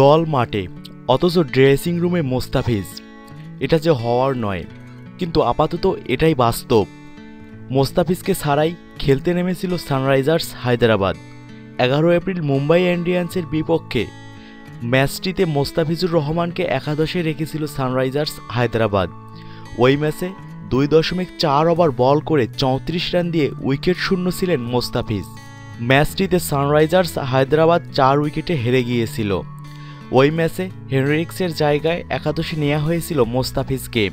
দল মাঠে, অথচ ড্রেসিং রুমে মোস্তাফিজ। এটা যে হওয়ার নয়, কিন্তু আপাতত এটাই বাস্তব। মোস্তাফিজকে ছাড়াই খেলতে নেমেছিল সানরাইজার্স হায়দ্রাবাদ। এগারো এপ্রিল মুম্বাই ইন্ডিয়ান্সের বিপক্ষে ম্যাচটিতে মোস্তাফিজুর রহমানকে একাদশে রেখেছিল সানরাইজার্স হায়দ্রাবাদ। ওই ম্যাচে দুই দশমিক চার ওভার বল করে চৌত্রিশ রান দিয়ে উইকেট শূন্য ছিলেন মোস্তাফিজ। ম্যাচটিতে সানরাইজার্স হায়দ্রাবাদ চার উইকেটে হেরে গিয়েছিল। ওই ম্যাচে হেনরিক্সের জায়গায় একাদশে নেওয়া হয়েছিল মোস্তাফিজকে।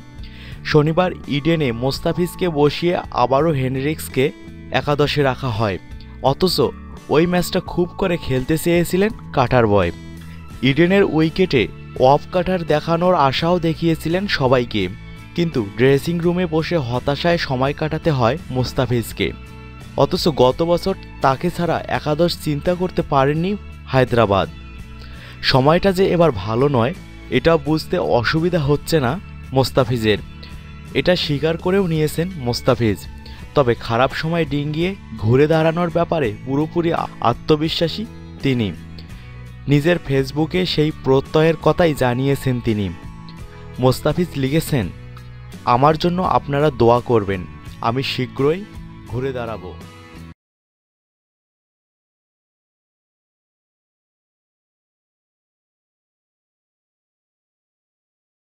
শনিবার ইডেনে মোস্তাফিজকে বসিয়ে আবারও হেনরিক্সকে একাদশে রাখা হয়। অথচ ওই ম্যাচটা খুব করে খেলতে চেয়েছিলেন কাটার বয়। ইডেনের উইকেটে অফ কাটার দেখানোর আশাও দেখিয়েছিলেন সবাইকে। কিন্তু ড্রেসিং রুমে বসে হতাশায় সময় কাটাতে হয় মোস্তাফিজকে। অথচ গত বছর তাকে ছাড়া একাদশ চিন্তা করতে পারেননি হায়দ্রাবাদ। সময়টা যে এবার ভালো নয়, এটা বুঝতে অসুবিধা হচ্ছে না মোস্তাফিজের। এটা স্বীকার করেও নিয়েছেন মোস্তাফিজ। তবে খারাপ সময় ডিঙ্গিয়ে ঘুরে দাঁড়ানোর ব্যাপারে পুরোপুরি আত্মবিশ্বাসী তিনি। নিজের ফেসবুকে সেই প্রত্যয়ের কথাই জানিয়েছেন তিনি। মোস্তাফিজ লিখেছেন, আমার জন্য আপনারা দোয়া করবেন, আমি শীঘ্রই ঘুরে দাঁড়াবো।